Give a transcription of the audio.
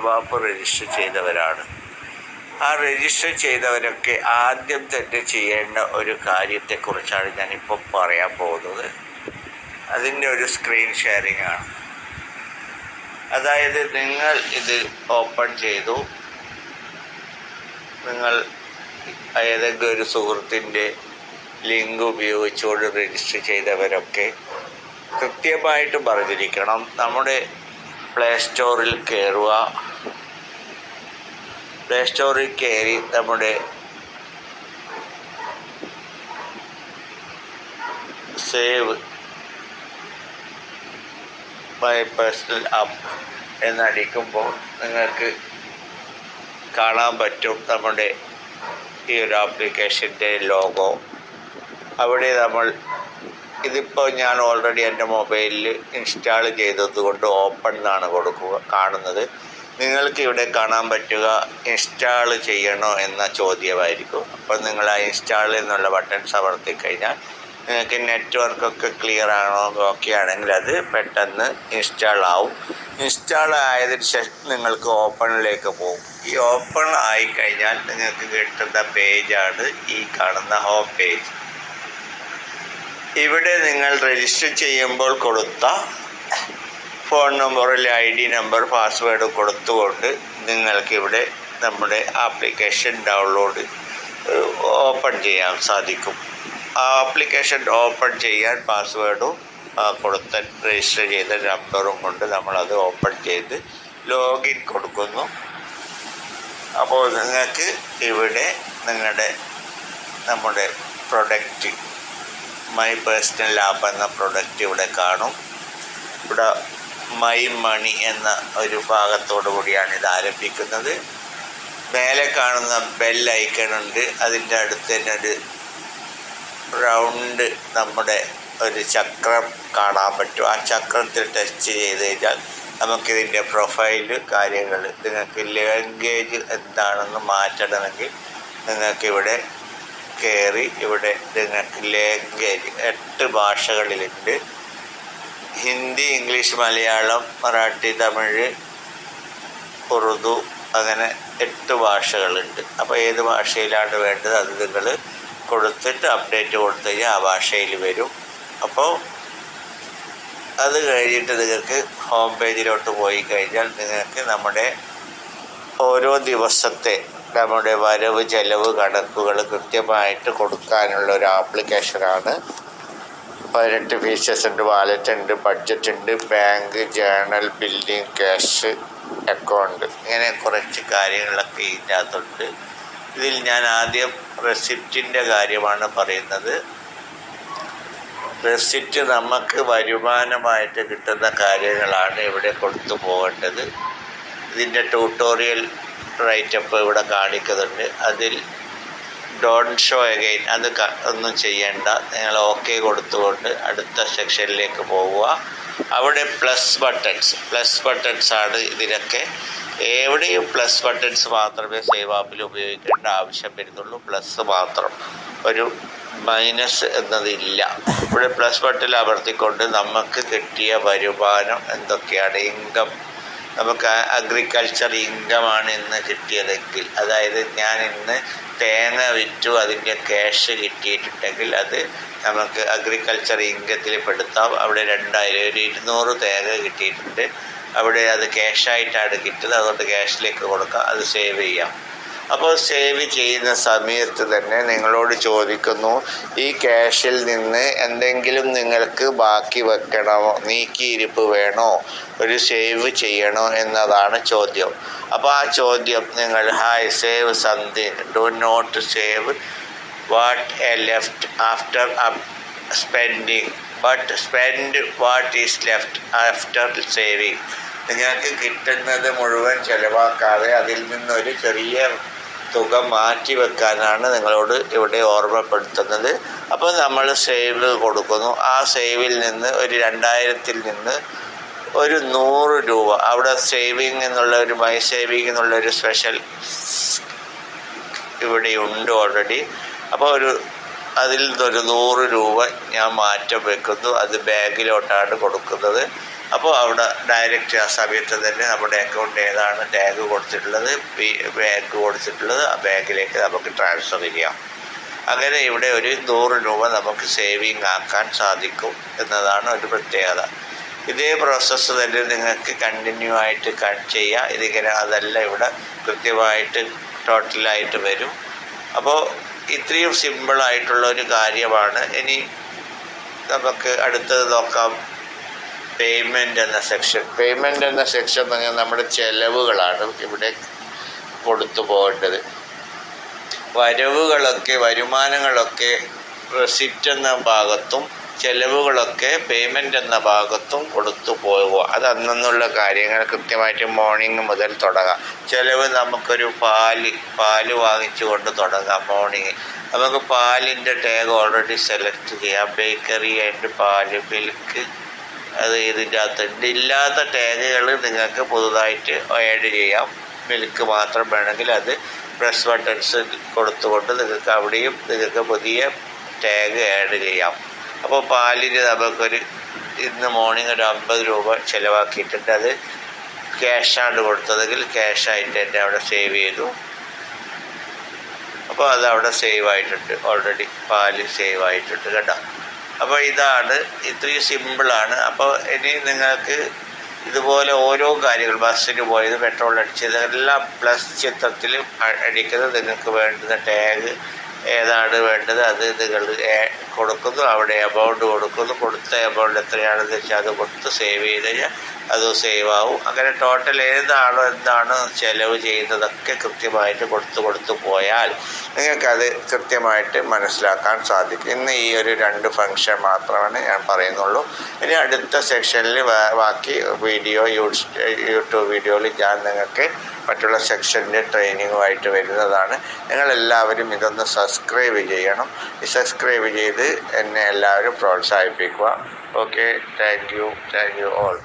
Save register ചെയ്തവരാണ്. ആ register ചെയ്തവരൊക്കെ ആദ്യം തന്നെ ചെയ്യേണ്ട ഒരു കാര്യത്തെക്കുറിച്ചാണ് ഞാനിപ്പോൾ പറയാൻ പോകുന്നത്. അതിന്റെ ഒരു സ്ക്രീൻ ഷെയറിംഗ് ആണ്. അതായത് നിങ്ങൾ ഇത് ഓപ്പൺ ചെയ്തു. നിങ്ങൾ ഏതെങ്കിലും ഒരു സുഹൃത്തിന്റെ ലിങ്ക് ഉപയോഗിച്ചുകൊണ്ട് രജിസ്റ്റർ ചെയ്തവരൊക്കെ കൃത്യമായിട്ട് പറഞ്ഞിരിക്കണം. നമ്മുടെ പ്ലേ സ്റ്റോറിൽ കയറുക പ്ലേ സ്റ്റോറിൽ കയറി നമ്മുടെ സേവ് മൈ പേഴ്സണൽ ആപ്പ് എന്നടിക്കുമ്പോൾ നിങ്ങൾക്ക് കാണാൻ പറ്റും നമ്മുടെ ഈ ഒരു ആപ്ലിക്കേഷന്റെ ലോഗോ അവിടെ നമ്മൾ ഇതിപ്പോൾ ഞാൻ ഓൾറെഡി എന്റെ മൊബൈലിൽ ഇൻസ്റ്റാൾ ചെയ്തതുകൊണ്ട് ഓപ്പൺ എന്നാണ് കൊടുക്കുക കാണുന്നത്. നിങ്ങൾക്ക് ഇവിടെ കാണാൻ പറ്റുക ഇൻസ്റ്റാൾ ചെയ്യണോ എന്ന ചോദ്യമായിരിക്കും. അപ്പോൾ നിങ്ങൾ ആ ഇൻസ്റ്റാൾ എന്നുള്ള ബട്ടൺ അമർത്തി കഴിഞ്ഞാൽ നിങ്ങൾക്ക് നെറ്റ്വർക്കൊക്കെ ക്ലിയർ ആണോ ഓക്കെ ആണെങ്കിൽ അത് പെട്ടെന്ന് ഇൻസ്റ്റാൾ ആവും. ഇൻസ്റ്റാൾ ആയതിനു ശേഷം നിങ്ങൾക്ക് ഓപ്പണിലേക്ക് പോകും. ഈ ഓപ്പൺ ആയിക്കഴിഞ്ഞാൽ നിങ്ങൾക്ക് കിട്ടുന്ന പേജാണ് ഈ കാണുന്ന ഹോം പേജ് ഇവിടെ നിങ്ങൾ രജിസ്റ്റർ ചെയ്യുമ്പോൾ കൊടുത്ത ഫോൺ നമ്പറിൽ ഐ ഡി നമ്പർ പാസ്വേഡ് കൊടുത്തുകൊണ്ട് നിങ്ങൾക്കിവിടെ നമ്മുടെ ആപ്ലിക്കേഷൻ ഡൗൺലോഡ് ഓപ്പൺ ചെയ്യാൻ സാധിക്കും. ആ ആപ്ലിക്കേഷൻ ഓപ്പൺ ചെയ്യാൻ പാസ്വേഡും കൊടുത്ത രജിസ്റ്റർ ചെയ്ത നമ്പറും കൊണ്ട് നമ്മളത് ഓപ്പൺ ചെയ്ത് ലോഗിൻ കൊടുക്കുന്നു. അപ്പോൾ നിങ്ങൾക്ക് ഇവിടെ നിങ്ങളുടെ നമ്മുടെ പ്രൊഡക്റ്റ് മൈ പേഴ്സണൽ ലാബ് എന്ന പ്രൊഡക്റ്റ് ഇവിടെ കാണും. ഇവിടെ മൈ മണി എന്ന ഒരു ഭാഗത്തോടു കൂടിയാണ് ഇത് ആരംഭിക്കുന്നത്. മേലെ കാണുന്ന ബെൽ ഐക്കൺ ഉണ്ട്. അതിന്റെ അടുത്ത് തന്നെ ഒരു റൗണ്ട് നമ്മുടെ ഒരു ചക്രം കാണാൻ പറ്റും. ആ ചക്രത്തിൽ ടച്ച് ചെയ്ത് കഴിഞ്ഞാൽ നമുക്കിതിന്റെ പ്രൊഫൈൽ കാര്യങ്ങൾ നിങ്ങൾക്ക് ലാംഗ്വേജ് എന്താണെന്ന് മാറ്റണമെങ്കിൽ നിങ്ങൾക്കിവിടെ കയറി ഇവിടെ ലാംഗ്വേജ് എട്ട് ഭാഷകളിലുണ്ട്. ഹിന്ദി ഇംഗ്ലീഷ് മലയാളം മറാഠി തമിഴ് ഉറുദു അങ്ങനെ എട്ട് ഭാഷകളുണ്ട്. അപ്പോൾ ഏത് ഭാഷയിലാണ് വേണ്ടത് അത് നിങ്ങൾ കൊടുത്തിട്ട് അപ്ഡേറ്റ് കൊടുത്തു കഴിഞ്ഞാൽ ആ ഭാഷയിൽ വരും. അപ്പോൾ അത് കഴിഞ്ഞിട്ട് നിങ്ങൾക്ക് ഹോം പേജിലോട്ട് പോയി കഴിഞ്ഞാൽ നിങ്ങൾക്ക് നമ്മുടെ ഓരോ ദിവസത്തെ നമ്മുടെ വരവ് ചെലവ് കണക്കുകൾ കൃത്യമായിട്ട് കൊടുക്കാനുള്ള ഒരു ആപ്ലിക്കേഷനാണ് പതിനെട്ട് ഫീച്ചേഴ്സ് ഉണ്ട് വാലറ്റ് ഉണ്ട് ബഡ്ജറ്റ് ഉണ്ട് bank journal billing cash account ഇങ്ങനെ കുറച്ച് കാര്യങ്ങളൊക്കെ ഇതിന്റെ അകത്തുണ്ട്. ഇതിൽ ഞാൻ ആദ്യം റെസിപ്റ്റിന്റെ കാര്യമാണ് പറയുന്നത്. റെസിപ്റ്റ് നമുക്ക് വരുമാനമായിട്ട് കിട്ടുന്ന കാര്യങ്ങളാണ് ഇവിടെ കൊടുത്തു പോകേണ്ടത്. ഇതിന്റെ ട്യൂട്ടോറിയൽ റൈറ്റപ്പ് ഇവിടെ കാണിക്കുന്നുണ്ട്. അതിൽ ഡോൺ ഷോ അഗെയിൻ അത് ഒന്നും ചെയ്യേണ്ട. നിങ്ങൾ ഓക്കെ കൊടുത്തുകൊണ്ട് അടുത്ത സെക്ഷനിലേക്ക് പോവുക. അവിടെ പ്ലസ് ബട്ടൺസ് പ്ലസ് ബട്ടൺസ് ആണ് ഇതിനൊക്കെ. എവിടെയും പ്ലസ് ബട്ടൺസ് മാത്രമേ സേവ് ആപ്പിൽ ഉപയോഗിക്കേണ്ട ആവശ്യം വരുന്നുള്ളൂ. പ്ലസ് മാത്രം. ഒരു മൈനസ് എന്നതില്ല. ഇവിടെ പ്ലസ് ബട്ടൺ അമർത്തിക്കൊണ്ട് നമുക്ക് കിട്ടിയ വരുമാനം എന്തൊക്കെയാണ്? ഇൻകം നമുക്ക് അഗ്രികൾച്ചർ ഇൻകമാണ് ഇന്ന് കിട്ടിയതെങ്കിൽ. അതായത് ഞാൻ ഇന്ന് തേങ്ങ വിറ്റു അതിന്റെ ക്യാഷ് കിട്ടിയിട്ടുണ്ടെങ്കിൽ അത് നമുക്ക് അഗ്രികൾച്ചർ ഇൻകത്തിൽ പെടുത്താം. അവിടെ രണ്ടായിരം ഒരു ഇരുന്നൂറ് തേങ്ങ കിട്ടിയിട്ടുണ്ട്. അവിടെ അത് ക്യാഷായിട്ടാണ് കിട്ടുന്നത്. അതുകൊണ്ട് ക്യാഷിലേക്ക് കൊടുക്കാം. അത് സേവ് ചെയ്യാം. അപ്പോൾ സേവ് ചെയ്യുന്ന സമയത്ത് തന്നെ നിങ്ങളോട് ചോദിക്കുന്നു ഈ ക്യാഷിൽ നിന്ന് എന്തെങ്കിലും നിങ്ങൾക്ക് ബാക്കി വെക്കണമോ? നീക്കിയിരിപ്പ് വേണോ? ഒരു സേവ് ചെയ്യണോ? എന്നതാണ് ചോദ്യം. അപ്പോൾ ആ ചോദ്യം നിങ്ങൾ hi save something do not save what a left after spending but spend what is left after saving നിങ്ങൾക്ക് കിട്ടുന്നത് മുഴുവൻ ചിലവാക്കാതെ അതിൽ നിന്നൊരു ചെറിയ തുക മാറ്റി വെക്കാനാണ് നിങ്ങളോട് ഇവിടെ ഓർമ്മപ്പെടുത്തുന്നത്. അപ്പോൾ നമ്മൾ സേവ് കൊടുക്കുന്നു. ആ സേവിൽ നിന്ന് ഒരു രണ്ടായിരത്തിൽ നിന്ന് ഒരു നൂറ് രൂപ. അവിടെ സേവിങ് എന്നുള്ള ഒരു മൈ സേവിങ് എന്നുള്ള ഒരു സ്പെഷ്യൽ ഇവിടെ ഉണ്ട് ഓൾറെഡി അപ്പോൾ ഒരു അതിൽ നിന്നൊരു നൂറ് രൂപ ഞാൻ മാറ്റം വെക്കുന്നു. അത് ബാങ്കിലോട്ടാണ് കൊടുക്കുന്നത്. അപ്പോൾ അവിടെ ഡയറക്റ്റ് ആ സമയത്ത് തന്നെ നമ്മുടെ അക്കൗണ്ട് ഏതാണ് ടാഗ് കൊടുത്തിട്ടുള്ളത് ബാങ്ക് കൊടുത്തിട്ടുള്ളത് ആ ബാങ്കിലേക്ക് നമുക്ക് ട്രാൻസ്ഫർ ചെയ്യാം. അങ്ങനെ ഇവിടെ ഒരു നൂറ് രൂപ നമുക്ക് സേവിങ് ആക്കാൻ സാധിക്കും എന്നതാണ് ഒരു പ്രത്യേകത. ഇതേ പ്രോസസ്സ് തന്നെ നിങ്ങൾക്ക് കണ്ടിന്യൂ ആയിട്ട് കട്ട് ചെയ്യാം. ഇതിങ്ങനെ അതല്ല ഇവിടെ കൃത്യമായിട്ട് ടോട്ടലായിട്ട് വരും. അപ്പോൾ ഇത്രയും സിമ്പിളായിട്ടുള്ള ഒരു കാര്യമാണ്. ഇനി നമുക്ക് അടുത്തത് നോക്കാം. പേയ്മെന്റ് എന്ന സെക്ഷൻ പേയ്മെന്റ് എന്ന സെക്ഷൻ എന്ന് പറഞ്ഞാൽ നമ്മുടെ ചെലവുകളാണ് ഇവിടെ കൊടുത്തു പോകേണ്ടത്. വരവുകളൊക്കെ വരുമാനങ്ങളൊക്കെ റെസിപ്റ്റ് എന്ന ഭാഗത്തും ചെലവുകളൊക്കെ പേയ്മെന്റ് എന്ന ഭാഗത്തും കൊടുത്തു പോകുക അത് അന്നുള്ള കാര്യങ്ങൾ കൃത്യമായിട്ട് മോർണിംഗ് മുതൽ തുടങ്ങാം. ചിലവ് നമുക്കൊരു പാൽ പാൽ വാങ്ങിച്ചു കൊണ്ട് തുടങ്ങാം മോർണിംഗ് നമുക്ക് പാലിന്റെ ടാഗ് ഓൾറെഡി സെലക്ട് ചെയ്യാം. ബേക്കറി ആൻഡ് പാൽ മിൽക്ക് അത് ഇതിന്റെ അകത്തുണ്ട് ഇല്ലാത്ത ടാഗുകൾ നിങ്ങൾക്ക് പുതുതായിട്ട് ആഡ് ചെയ്യാം. മിൽക്ക് മാത്രം വേണമെങ്കിൽ അത് പ്രസ് ബട്ടൺസ് കൊടുത്തുകൊണ്ട് നിങ്ങൾക്ക് അവിടെയും നിങ്ങൾക്ക് പുതിയ ടാഗ് ആഡ് ചെയ്യാം. അപ്പോൾ പാലിന് നമുക്കൊരു ഇന്ന് മോർണിംഗ് ഒരു അമ്പത് രൂപ ചിലവാക്കിയിട്ടുണ്ട്. അത് ക്യാഷാണ് കൊടുത്തതെങ്കിൽ ക്യാഷായിട്ട് എന്റെ അവിടെ സേവ് ചെയ്തു. അപ്പോൾ അത് അവിടെ സേവ് ആയിട്ടുണ്ട്. ഓൾറെഡി പാൽ സേവ് ആയിട്ടുണ്ട്. കേട്ടോ അപ്പോൾ ഇതാണ് ഇത്രയും സിമ്പിളാണ് അപ്പോൾ ഇനി നിങ്ങൾക്ക് ഇതുപോലെ ഓരോ കാര്യങ്ങൾ ബസ്സിന് പോയത് പെട്രോൾ അടിച്ചത് എല്ലാം പ്ലസ് ചിത്രത്തിൽ അടിക്കുന്നത് നിങ്ങൾക്ക് വേണ്ടുന്ന ടാഗ് ഏതാണ് വേണ്ടത് അത് നിങ്ങൾ കൊടുക്കുന്നു അവിടെ എമൗണ്ട് കൊടുക്കുന്നു. കൊടുത്ത എമൗണ്ട് എത്രയാണെന്ന് വെച്ചാൽ അത് കൊടുത്ത് സേവ് ചെയ്ത് കഴിഞ്ഞാൽ അത് സേവ് ആവും. അങ്ങനെ ടോട്ടൽ ഏതാണോ എന്താണ് ചിലവ് ചെയ്യുന്നതൊക്കെ കൃത്യമായിട്ട് കൊടുത്ത് കൊടുത്ത് പോയാൽ നിങ്ങൾക്കത് കൃത്യമായിട്ട് മനസ്സിലാക്കാൻ സാധിക്കും. ഇന്ന് ഈ ഒരു രണ്ട് ഫംഗ്ഷൻ മാത്രമാണ് ഞാൻ പറയുന്നുള്ളൂ. ഇനി അടുത്ത സെക്ഷനിൽ ബാക്കി വീഡിയോ യൂട്യൂബ് വീഡിയോയിൽ ഞാൻ നിങ്ങൾക്ക് മറ്റുള്ള സെക്ഷന്റെ ട്രെയിനിങ്ങുമായിട്ട് വരുന്നതാണ്. നിങ്ങളെല്ലാവരും ഇതൊന്ന് സബ്സ്ക്രൈബ് ചെയ്യണം. സബ്സ്ക്രൈബ് ചെയ്ത് എന്നെ എല്ലാവരും പ്രോത്സാഹിപ്പിക്കുക. Okay thank you thank you all